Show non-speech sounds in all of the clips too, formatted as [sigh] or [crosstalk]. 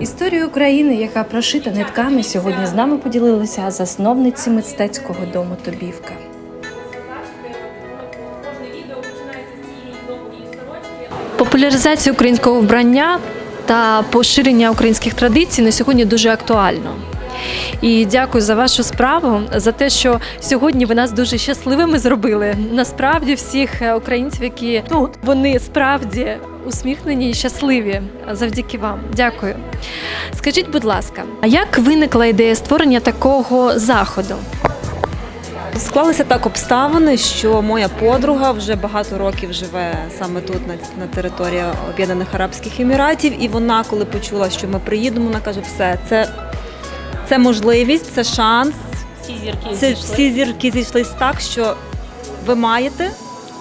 Історію України, яка прошита нитками, сьогодні з нами поділилися засновниці мистецького дому Тобівка. Популяризація українського вбрання та поширення українських традицій на сьогодні дуже актуально. І дякую за вашу справу, за те, що сьогодні ви нас дуже щасливими зробили. Насправді, всіх е, українців, які тут вони справді усміхнені і щасливі завдяки вам. Дякую. Скажіть, будь ласка, а як виникла ідея створення такого заходу? Склалися так обставини, що моя подруга вже багато років живе саме тут, на, на території Об'єднаних Арабських Еміратів. І вона, коли почула, що ми приїдемо, вона каже: все, це, це можливість, це шанс. Всі зірки Це зійшли. всі зірки зійшлись так, що ви маєте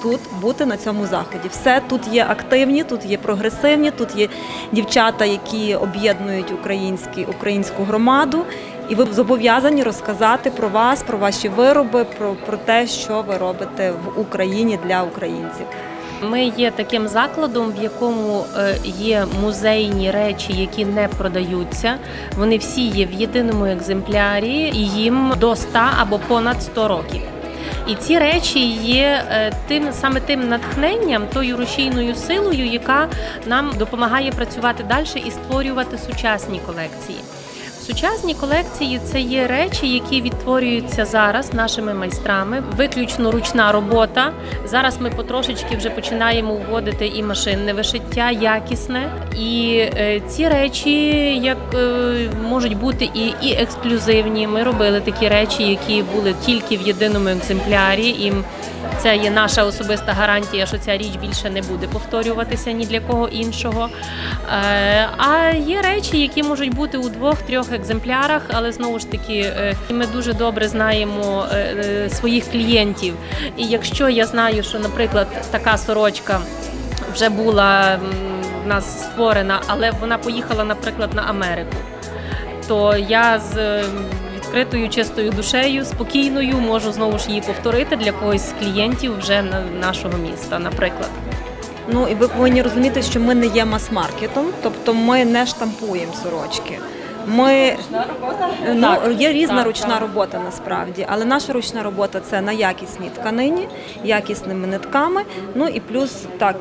тут бути на цьому заході. Все тут є активні, тут є прогресивні, тут є дівчата, які об'єднують українські, українську громаду. І ви зобов'язані розказати про вас, про ваші вироби, про, про те, що ви робите в Україні для українців. Ми є таким закладом, в якому е, є музейні речі, які не продаються. Вони всі є в єдиному екземплярі, і їм до 100 або понад 100 років. І ці речі є е, тим саме тим натхненням, тою рушійною силою, яка нам допомагає працювати далі і створювати сучасні колекції. Сучасні колекції це є речі, які відтворюються зараз нашими майстрами. Виключно ручна робота. Зараз ми потрошечки вже починаємо вводити і машинне вишиття, якісне. І е, ці речі як е, можуть бути і, і ексклюзивні. Ми робили такі речі, які були тільки в єдиному екземплярі. І це є наша особиста гарантія, що ця річ більше не буде повторюватися ні для кого іншого. Е, А є речі, які можуть бути у двох-трьох екземплярах, але знову ж таки, е, ми дуже добре знаємо е, своїх клієнтів. І якщо я знаю, що, наприклад, така сорочка вже була в нас створена, але вона поїхала, наприклад, на Америку, то я з відкритою чистою душею, спокійною можу знову ж її повторити для когось з клієнтів вже нашого міста, наприклад. Ну і ви повинні розуміти, що ми не є мас-маркетом, тобто ми не штампуємо сорочки. Ми ну, є різна Так, ручна так. робота насправді, але наша ручна робота це на якісній тканині, якісними нитками. Ну і плюс так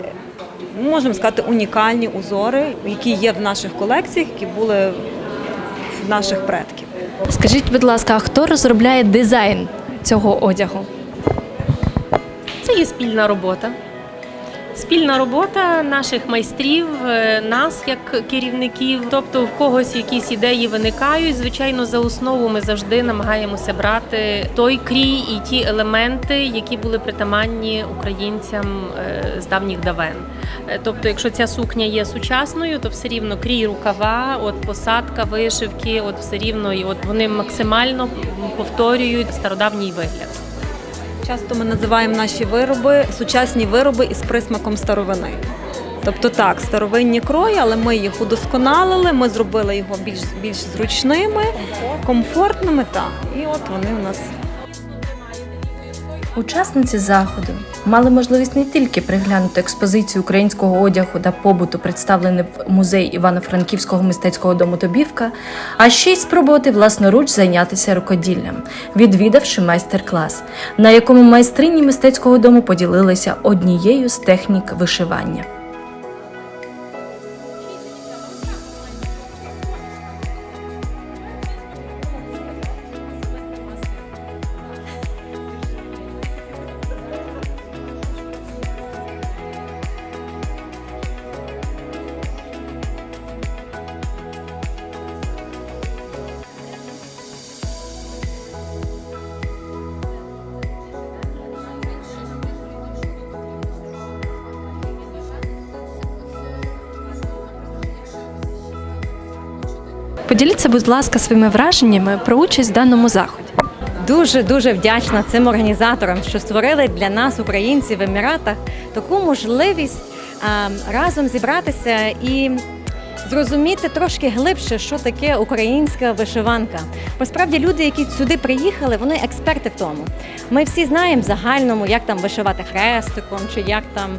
можемо сказати унікальні узори, які є в наших колекціях, які були в наших предків. Скажіть, будь ласка, а хто розробляє дизайн цього одягу? Це є спільна робота. Спільна робота наших майстрів, е, нас як керівників, тобто в когось якісь ідеї виникають. Звичайно, за основу ми завжди намагаємося брати той крій і ті елементи, які були притаманні українцям е, з давніх давен. Е, Тобто, якщо ця сукня є сучасною, то все рівно крій рукава, от посадка, вишивки, от все рівно, і от вони максимально повторюють стародавній вигляд. Часто ми називаємо наші вироби сучасні вироби із присмаком старовини. Тобто так, старовинні крої, але ми їх удосконалили, ми зробили його більш більш зручними, комфортними. Та і от вони у нас Учасниці заходу мали можливість не тільки приглянути експозицію українського одягу та побуту, представлений в музей Івано-Франківського мистецького дому Тобівка, а ще й спробувати власноруч зайнятися рукоділлям, відвідавши майстер-клас, на якому майстрині мистецького дому поділилися однією з технік вишивання. Поділіться, будь ласка, своїми враженнями про участь в даному заході. Дуже дуже вдячна цим організаторам, що створили для нас, українців в Еміратах, таку можливість а, разом зібратися і зрозуміти трошки глибше, що таке українська вишиванка. Бо справді люди, які сюди приїхали, вони експерти в тому. Ми всі знаємо в загальному, як там вишивати хрестиком, чи як там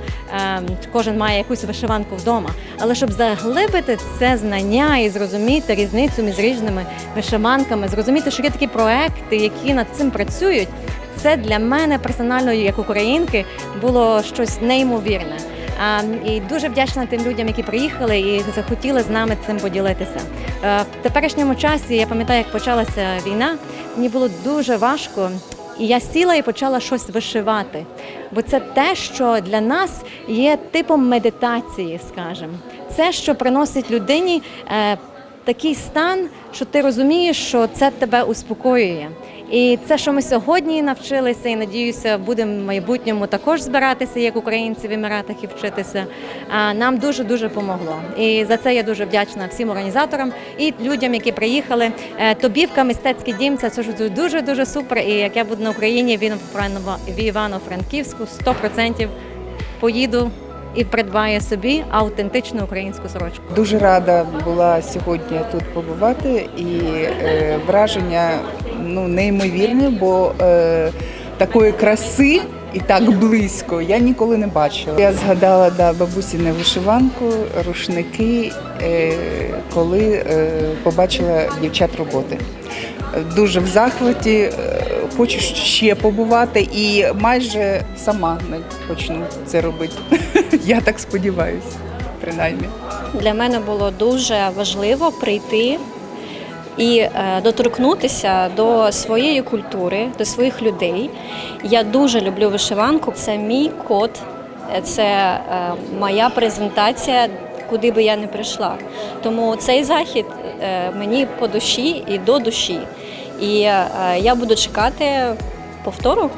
ем, кожен має якусь вишиванку вдома. Але щоб заглибити це знання і зрозуміти різницю між різними вишиванками, зрозуміти, що є такі проекти, які над цим працюють. Це для мене персонально, як українки, було щось неймовірне. І дуже вдячна тим людям, які приїхали і захотіли з нами цим поділитися. Е, В теперішньому часі я пам'ятаю, як почалася війна. Мені було дуже важко, і я сіла і почала щось вишивати. Бо це те, що для нас є типом медитації, скажімо. Це, що приносить людині е, такий стан, що ти розумієш, що це тебе успокоює. І це, що ми сьогодні навчилися, і надіюся, будемо в майбутньому також збиратися як українці в Еміратах і вчитися. Нам дуже дуже помогло. І за це я дуже вдячна всім організаторам і людям, які приїхали. Е, Тобівка, мистецький дім це дуже дуже супер. І як я буду на Україні, в Івано- в Івано-Франківську 100% поїду і придбаю собі автентичну українську сорочку. Дуже рада була сьогодні тут побувати, і е, враження ну, неймовірне, бо е, такої краси і так близько я ніколи не бачила. Я згадала да, бабусіне вишиванку, рушники, е, коли е, побачила дівчат роботи. Дуже в захваті, е, хочу ще побувати і майже сама почну це робити. [laughs] Я так сподіваюся, принаймні. Для мене було дуже важливо прийти і е, доторкнутися до своєї культури, до своїх людей. Я дуже люблю вишиванку. Це мій код, е, це е, моя презентація, куди би я не прийшла. Тому цей захід мені по душі і до душі. І е, я буду чекати повтору.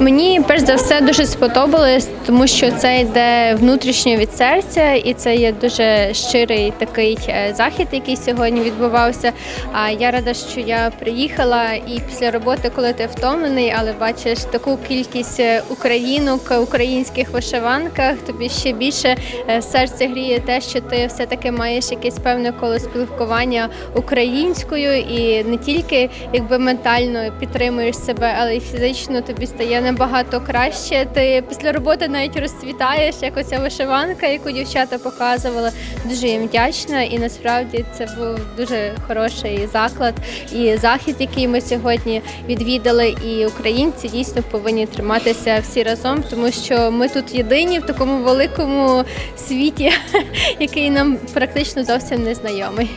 Мені перш за все дуже сподобалось, тому що це йде внутрішньо від серця, і це є дуже щирий такий е, захід, який сьогодні відбувався. А я рада, що я приїхала і після роботи, коли ти втомлений, але бачиш таку кількість е, українок, українських вишиванках, тобі ще більше е, серце гріє те, що ти все таки маєш якесь певне коло спілкування українською, і не тільки якби ментально підтримуєш себе, але й фізично тобі стає набагато краще. Ти після роботи навіть розцвітаєш, як оця вишиванка, яку дівчата показували. Дуже їм вдячна, і насправді це був дуже хороший заклад і захід, який ми сьогодні відвідали. І українці дійсно повинні триматися всі разом, тому що ми тут єдині в такому великому світі, [laughs] який нам практично зовсім не знайомий.